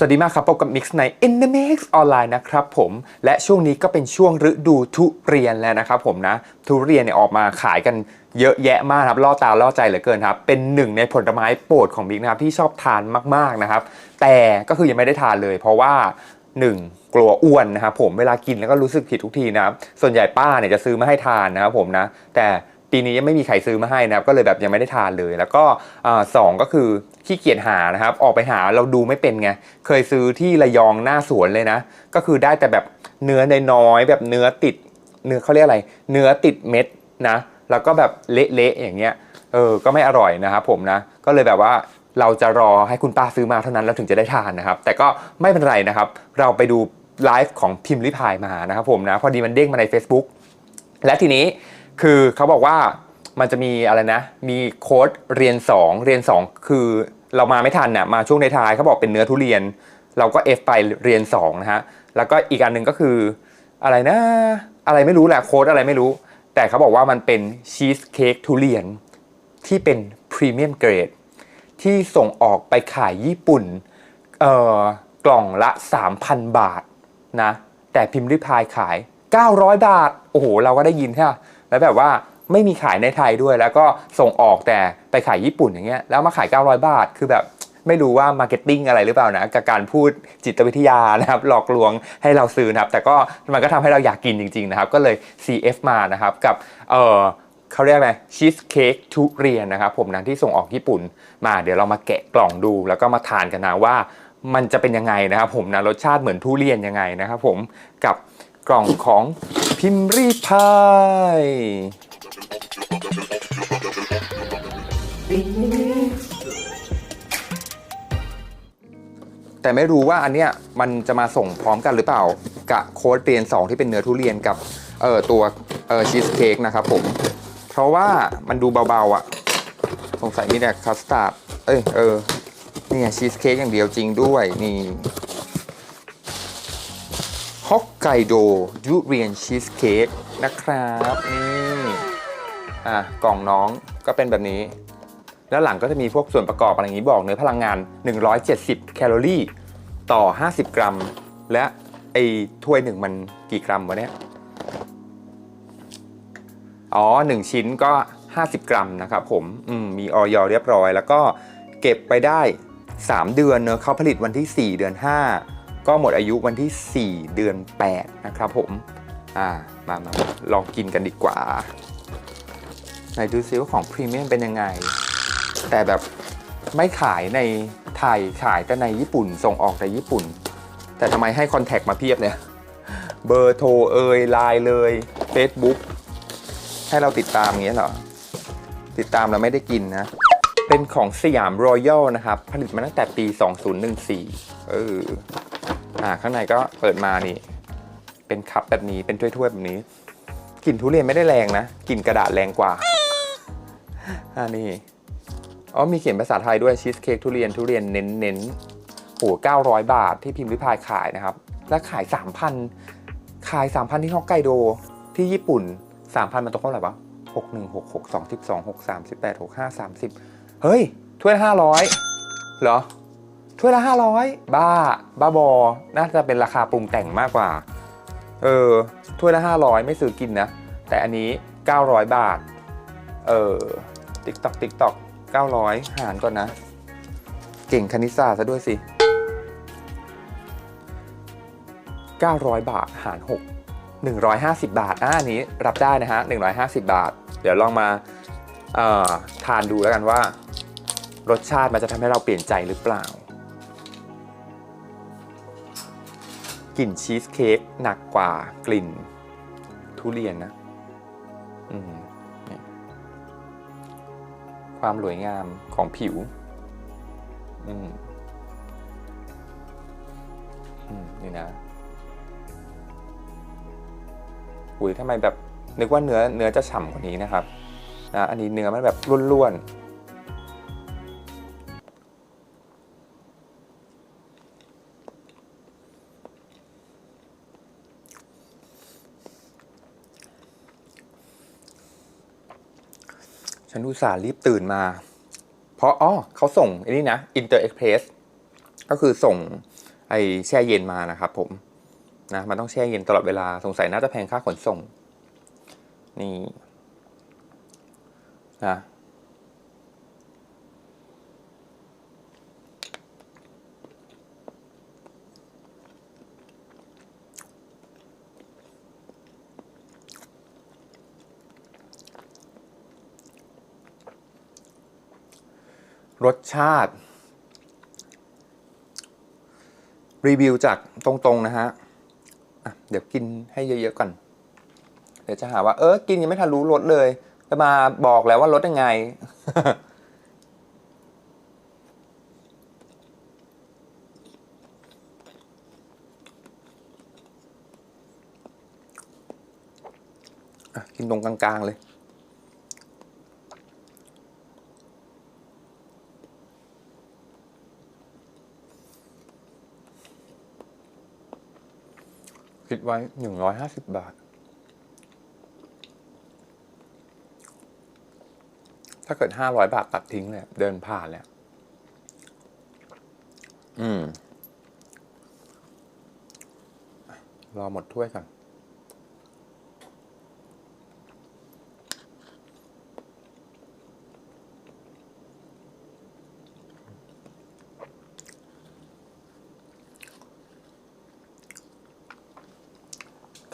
สวัสดีมากครับพบกับมิกซ์ใน In the Mix ออนไลน์นะครับผม และช่วงนี้ก็เป็นช่วงฤดูทุเรียนแล้วนะครับผมนะ ทุเรียนเนี่ยออกมาขายกันเยอะแยะมากครับล่อตาล่อใจเหลือเกินครับ เป็นหนึ่งในผลไม้โปรดของมิกนะครับที่ชอบทานมากๆนะครับ แต่ก็คือยังไม่ได้ทานเลย เพราะว่า 1. กลัวอ้วนนะครับผมเวลากินแล้วก็รู้สึกผิดทุกทีนะครับส่วนใหญ่ป้าเนี่ยจะซื้อมาให้ทานนะครับผมนะ แต่ ปีนี้ยังไม่มีใครซื้อมาให้นะครับก็เลยแบบยังไม่ได้ทานเลย แล้วก็สองก็คือขี้เกียจหานะครับ ออกไปหาเราดูไม่เป็นไง เคยซื้อที่ระยองหน้าสวนเลยนะ ก็คือได้แต่แบบเนื้อน้อยแบบเนื้อติดเนื้อเขาเรียกอะไร เนื้อติดเม็ดนะ แล้วก็แบบเละๆอย่างเงี้ยเออก็ไม่อร่อยนะครับผมนะ ก็เลยแบบว่าเราจะรอให้คุณป้าซื้อมาเท่านั้นเราถึงจะได้ทานนะครับ แต่ก็ไม่เป็นไรนะครับ เราไปดูไลฟ์ของพิมพ์ลิพายมานะครับผมนะ พอดีมันเด้งมาใน Facebook และทีนี้ คือเขาบอกว่ามันจะมีอะไรนะ มีโค้ดเรียน 2 เรียน 2 คือเรามาไม่ทันน่ะมาช่วงในท้ายเขาบอกเป็นเนื้อทุเรียน เราก็ F ไปเรียน2นะฮะแล้วก็อีกอันหนึ่งก็คืออะไรนะ อะไรไม่รู้แหละโค้ดอะไรไม่รู้ แต่เขาบอกว่ามันเป็นชีสเค้กทุเรียนที่เป็นพรีเมียมเกรดที่ส่งออกไปขายญี่ปุ่นเอ่อกล่องละ 3,000 บาทนะแต่พิมพ์ริพายขาย 900 บาท โอ้โห เราก็ได้ยินใช่ปะ แล้วแบบว่าไม่มีขายในไทยด้วย แล้วก็ส่งออกแต่ไปขายญี่ปุ่นอย่างเงี้ยแล้วมาขาย 900 บาท คือแบบไม่รู้ว่ามาร์เก็ตติ้งอะไรหรือเปล่านะกับการพูดจิตวิทยานะครับหลอกลวงให้เราซื้อนะครับ แต่ก็มันก็ทำให้เราอยากกินจริง ๆ นะครับ ก็เลย CF มานะครับกับเออเขาเรียกอะไรชีสเค้กทุเรียนนะครับผมนะที่ส่งออกญี่ปุ่นมาเดี๋ยวเรามาแกะกล่องดู แล้วก็มาทานกันนะว่า มันจะเป็นยังไงนะครับผมนะรสชาติเหมือนทุเรียนยังไงนะครับผมกับ กล่องของพิมรีพายแต่ไม่รู้ว่าอันเนี้ยมันจะมาส่งพร้อมกันหรือเปล่ากับโค้ดเรียน 2 ที่เป็นเนื้อทุเรียนกับเออตัวเออชีสเค้กนะครับผม เพราะว่ามันดูเบาๆอะ สงสัยมีแต่คัสตาร์ดเอ้ยเออนี่ชีสเค้กอย่างเดียวจริงด้วยนี่ ฮอกไกโดยูเรียนชีสเค้กนะครับนี่อะกล่องน้องก็เป็นแบบนี้ แล้วหลังก็จะมีพวกส่วนประกอบอะไรอย่างนี้บอกเนื้อพลังงาน 170 แคลอรี่ ต่อ 50 กรัม และไอ้ถ้วยหนึ่งมันกี่กรัมวะเนี่ยอ๋อ1ชิ้นก็ 50 กรัมนะครับผมอืมมีออยเรียบร้อย แล้วก็เก็บไปได้ 3 เดือนเนอะเขาผลิตวันที่ 4 เดือน 5 ก็หมดอายุวันที่ 4 เดือน 8 นะครับผม อ่า มามาลองกินกันดีกว่า ไหนดูซิว่าของพรีเมียมเป็นยังไง แต่แบบไม่ขายในไทย ขายแต่ในญี่ปุ่น ส่งออกแต่ญี่ปุ่น แต่ทำไมให้คอนแทคมาเพียบเนี่ย เบอร์โทรเอ่ยไลน์เลย Facebook ให้เราติดตามอย่างเงี้ยเหรอ ติดตามเราไม่ได้กินนะ เป็นของสยามรอยัลนะครับ ผลิตมาตั้งแต่ปี 2014 เออ อ่าข้างในก็เปิดมานี่ เป็นคัพแบบนี้เป็นถ้วยๆแบบนี้กลิ่นทุเรียนไม่ได้แรงนะกลิ่นกระดาษแรงกว่าอ่านี่อ๋อมีเขียนภาษาไทยด้วยชีสเค้กทุเรียนทุเรียนเน้นเน้นๆโอ้900 บาทที่พิมพ์ริพายขายนะครับ และขาย 3,000 ขาย 3,000 ที่ฮอกไกโด ที่ญี่ปุ่น 3,000 มันตกเท่าไหร่วะ6 1 6 6 2 12 6 3 18 6 5 30 เฮ้ย ถ้วยละ500 เหรอ ถ้วยละ 500 บ้า บ้าบอ น่าจะเป็นราคาปรุงแต่งมากกว่า เออ ถ้วยละ 500 ไม่ซื้อกินนะ แต่อันนี้ 900 บาท เออ ติ๊กตอกติ๊กตอก900 หารก่อนนะ เก่งคณิตศาสตร์ซะด้วยสิ 900 บาท หาร 6 150 บาท อ่าอันนี้รับได้นะฮะ 150 บาท เดี๋ยวลองมาเอ่อทานดูแล้วกันว่า รสชาติมันจะทำให้เราเปลี่ยนใจหรือเปล่า กลิ่นชีสเค้กหนักกว่ากลิ่นทุเรียนนะความสวยงามของผิวนี่นะอุ้ยทำไมแบบนึกว่าเนื้อเนื้อจะฉ่ำกว่านี้นะครับนะอันนี้เนื้อมันแบบร่วนๆ ฉันอุตส่าห์รีบตื่นมา เพราะอ๋อเขาส่งไอ้นี่นะอินเตอร์เอ็กเพรสก็คือส่งไอแช่เย็นมานะครับผมนะมันต้องแช่เย็นตลอดเวลาสงสัยน่าจะแพงค่าขนส่ง นี่นะ รสชาติ รีวิวจากตรงๆนะฮะะเดี๋ยวกินให้เยอะๆก่อน เดี๋ยวจะหาว่า เออ กินยังไม่ทันรู้รสเลยจะมาบอกแล้วว่ารสยังไง กินตรงกลางๆเลย ไว้หนึ่งร้อยห้าสิบบาท ถ้าเกิดห้าร้อยบาทตัดทิ้งเลยเดินผ่านแล้วอืม รอหมดถ้วยก่อน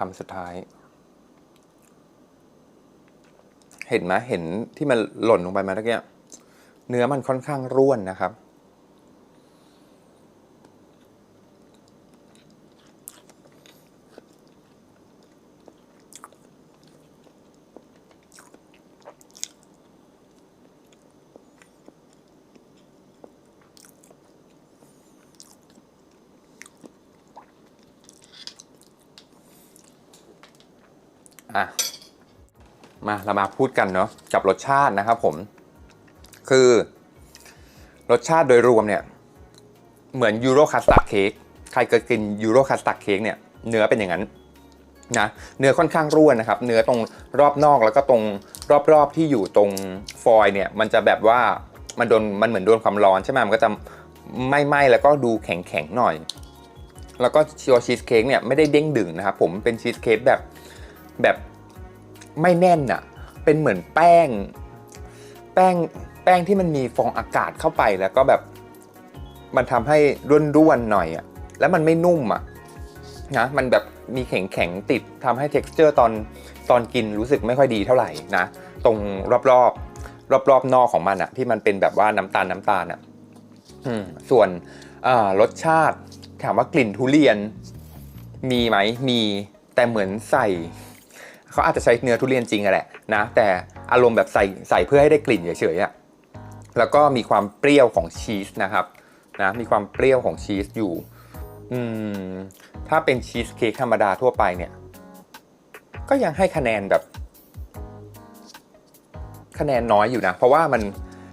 คำสุดท้าย เห็นไหมเห็นที่มันหล่นลงไปมาตะเกียเนื้อมันค่อนข้างร่วนนะครับ อะมาเรามาพูดกันเนาะกับรสชาตินะครับผม คือ รสชาติโดยรวมเนี่ย เหมือนยูโรคัสตาร์ดเค้กใครเคยกินยูโรคัสตาร์ดเค้กเนี่ยเนื้อเป็นอย่างนั้นนะเนื้อค่อนข้างร่วนนะครับ เนื้อตรงรอบนอกแล้วก็ตรงรอบๆที่อยู่ตรงฟอยเนี่ย มันจะแบบว่ามันโดนมันเหมือนโดนความร้อนใช่ไหมมันก็จะไม่ไหม้แล้วก็ดูแข็งๆหน่อย แล้วก็ชีสเค้กเนี่ยไม่ได้เด้งดึงนะครับผมเป็นชีสเค้กแบบ แบบไม่แน่นอะ่ะเป็นเหมือนแป้ง แป้งแป้งที่มันมีฟองอากาศเข้าไปแล้วก็แบบมันทำให้ร่วนๆหน่อยอะ่ะแล้วมันไม่นุ่มอะ่ะนะมันแบบมีแข็งๆติดทำให้ t e x t อร์ตอนตอนกินรู้สึกไม่ค่อยดีเท่าไหร่นะตรงรอบๆรอบๆนอกของมันอะที่มันเป็นแบบว่าน้ำตาลน้ำตาลอะส่วนรสชาติถามว่ากลิ่นทุเรียนมีไหมมีแต่เหมือนใส่ เขาอาจจะใช้เนื้อทุเรียนจริงอะแหละนะแต่อารมณ์แบบใส่ใส่เพื่อให้ได้กลิ่นเฉยๆอะแล้วก็มีความเปรี้ยวของชีสนะครับนะมีความเปรี้ยวของชีสอยู่อืมถ้าเป็นชีสเค้กธรรมดาทั่วไปเนี่ย ก็ยังให้คะแนนแบบ คะแนนน้อยอยู่นะเพราะว่ามัน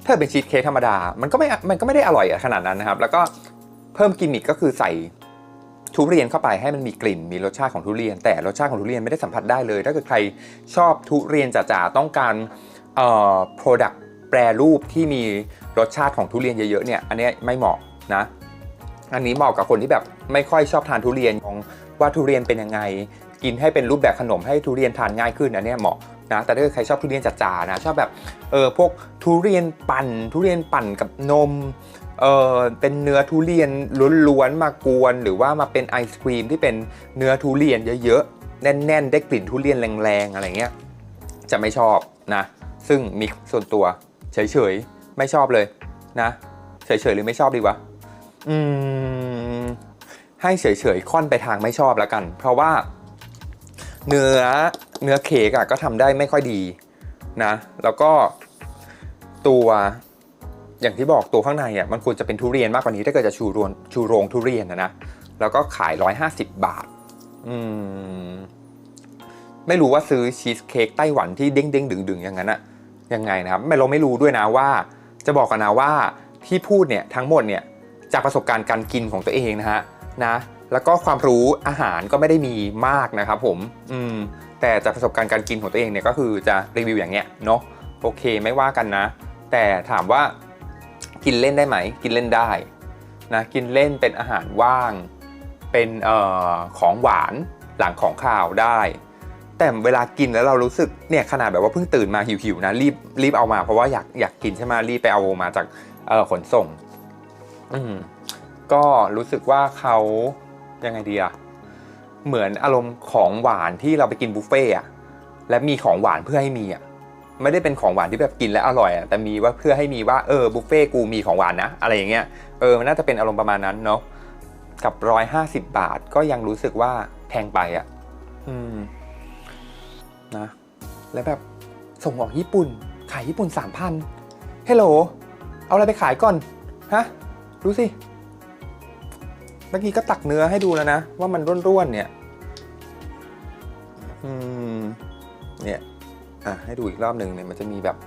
ถ้าเป็นชีสเค้กธรรมดา มันก็ไม่มันก็ไม่ได้อร่อยขนาดนั้นนะครับ แล้วก็เพิ่มกิมมิคก็คือใส่ ทุเรียนเข้าไปให้มันมีกลิ่นมีรสชาติของทุเรียน แต่รสชาติของทุเรียนไม่ได้สัมผัสได้เลย ถ้าเกิดใครชอบทุเรียนจ๋าๆต้องการเอ่อ product แปรรูปที่มีรสชาติของทุเรียนเยอะๆเนี่ยอันนี้ไม่เหมาะนะ อันนี้เหมาะกับคนที่แบบไม่ค่อยชอบทานทุเรียนของว่าทุเรียนเป็นยังไง กินให้เป็นรูปแบบขนมให้ทุเรียนทานง่ายขึ้นอันนี้เหมาะนะแต่ถ้าเกิดใครชอบทุเรียนจ๋าๆนะชอบแบบเออพวกทุเรียนปั่นทุเรียนปั่นกับนม เออเป็นเนื้อทุเรียนล้วนๆมากวน หรือว่ามาเป็นไอศครีมที่เป็นเนื้อทุเรียนเยอะๆ แน่นๆ ได้กลิ่นทุเรียนแรงๆ อะไรเงี้ย จะไม่ชอบนะ ซึ่งมีส่วนตัวเฉยๆ ไม่ชอบเลยนะ เฉยๆ หรือไม่ชอบดีวะ อืม ให้เฉยๆ ค่อนไปทางไม่ชอบแล้วกัน เพราะว่า เนื้อเนื้อเค้กอะก็ทำได้ไม่ค่อยดีนะ แล้วก็ตัว อย่างที่บอกตัวข้างในอะมันควรจะเป็นทุเรียนมากกว่านี้ถ้าเกิดจะชูโรงชูโรงทุเรียนนะนะแล้วก็ขาย 150 บาท อืม ไม่รู้ว่าซื้อชีสเค้กไต้หวันที่เด้งเด้งดึงดึงอย่างนั้นอะยังไงนะครับไม่เราไม่รู้ด้วยนะว่า จะบอกกันนะว่าที่พูดเนี่ยทั้งหมดเนี่ยจากประสบการณ์การกินของตัวเองนะฮะนะ แล้วก็ความรู้อาหารก็ไม่ได้มีมากนะครับผม อืม แต่จากประสบการณ์การกินของตัวเองเนี่ยก็คือจะรีวิวอย่างเงี้ยเนาะโอเคไม่ว่ากันนะ แต่ถามว่า กินเล่นได้ไหม กินเล่นได้นะกินเล่นเป็นอาหารว่าง เป็นออของหวานหลังของข้าวได้ แต่เวลากินแล้วเรารู้สึกเนี่ยขนาดแบบว่าเพิ่งตื่นมาหิวๆนะรีบรีบเอามาเพราะว่าอยากอยากกินใช่ไหมรีบไปเอามาจากขนส่ง อืมก็รู้สึกว่าเขายังไงดีอะเหมือนอารมณ์ของหวานที่เราไปกินบุฟเฟ่อะและมีของหวานเพื่อให้มีอะ ไม่ได้เป็นของหวานที่แบบกินแล้วอร่อยอะแต่มีว่าเพื่อให้มีว่าเออบุฟเฟ่กูมีของหวานนะ อะไรอย่างเงี้ยเออมันน่าจะเป็นอารมณ์ประมาณนั้นเนาะกับร้อยห้าสิบบาทก็ยังรู้สึกว่าแพงไปอะอืมนะแล้วแบบส่งออกญี่ปุ่น ขายญี่ปุ่นสามพันเฮลโหลเอาอะไรไปขายก่อนฮะดูสิเมื่อกี้ก็ตักเนื้อให้ดูแล้วนะ ว่ามันร่วนๆเนี่ย อืม เนี่ย อะให้ดูอีกรอบหนึ่งเนี่ยมันจะมีแบบ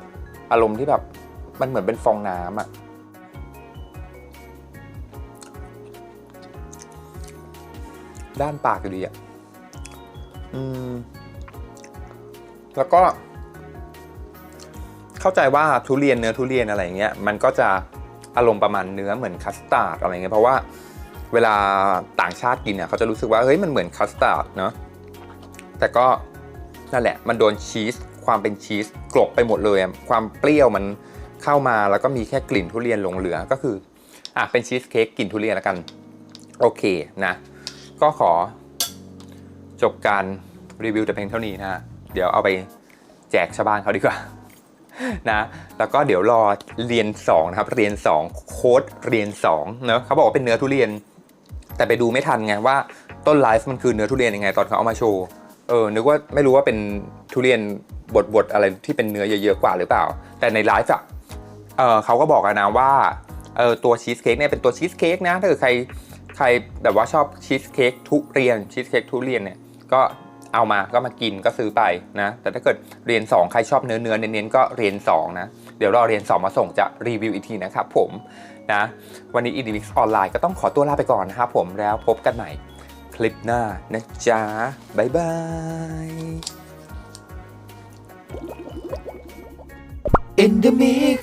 อารมณ์ที่แบบมันเหมือนเป็นฟองน้ำอะด้านปากอยู่ดีอะอืม แล้วก็ เข้าใจว่าทุเรียนเนื้อทุเรียนอะไรเงี้ย มันก็จะอารมณ์ประมาณเนื้อเหมือนคัสตาร์ดอะไรเงี้ย เพราะว่าเวลาต่างชาติกินเนี่ยเขาจะรู้สึกว่า เฮ้ย มันเหมือนคัสตาร์ดเนาะ แต่ก็นั่นแหละ มันโดนชีส ความเป็นชีสกลบไปหมดเลย ความเปรี้ยวมันเข้ามาแล้วก็มีแค่กลิ่นทุเรียนหลงเหลือก็คืออะเป็นชีสเค้กกลิ่นทุเรียนแล้วกัน โอเคนะ ก็ขอจบการรีวิวแต่เพียงเท่านี้นะฮะเดี๋ยวเอาไปแจกชาวบ้านเขาดีกว่านะแล้วก็เดี๋ยวรอเรียน2นะครับเรียน 2 โค้ดเรียน2เนะเขาบอกว่าเป็นเนื้อทุเรียน แต่ไปดูไม่ทันไงว่าต้นไลฟ์มันคือเนื้อทุเรียนยังไงตอนเขาเอามาโชว์ เออนึกว่าไม่รู้ว่าเป็นทุเรียนบดบดๆอะไรที่เป็นเนื้อเยอะๆกว่าหรือเปล่า แต่ในไลฟ์อะเออเขาก็บอกนะว่าเออตัวชีสเค้กเนี่ยเป็นตัวชีสเค้กนะถ้าเกิดใครใครแบบว่าชอบชีสเค้กทุเรียนชีสเค้กทุเรียนเนี่ยก็เอามาก็มากินก็ซื้อไปนะ แต่ถ้าเกิดเรียน 2 ใครชอบเนื้อเนื้อเน้นๆก็เรียน2นะ เดี๋ยวรอเรียน 2 มาส่งจะรีวิวอีกทีนะครับผมนะ วันนี้ e d i x ออนไลน์ก็ต้องขอตัวลาไปก่อนนะครับผมแล้วพบกันใหม่ ลิปหน้านะจ๊ะบ๊ายบาย in the mix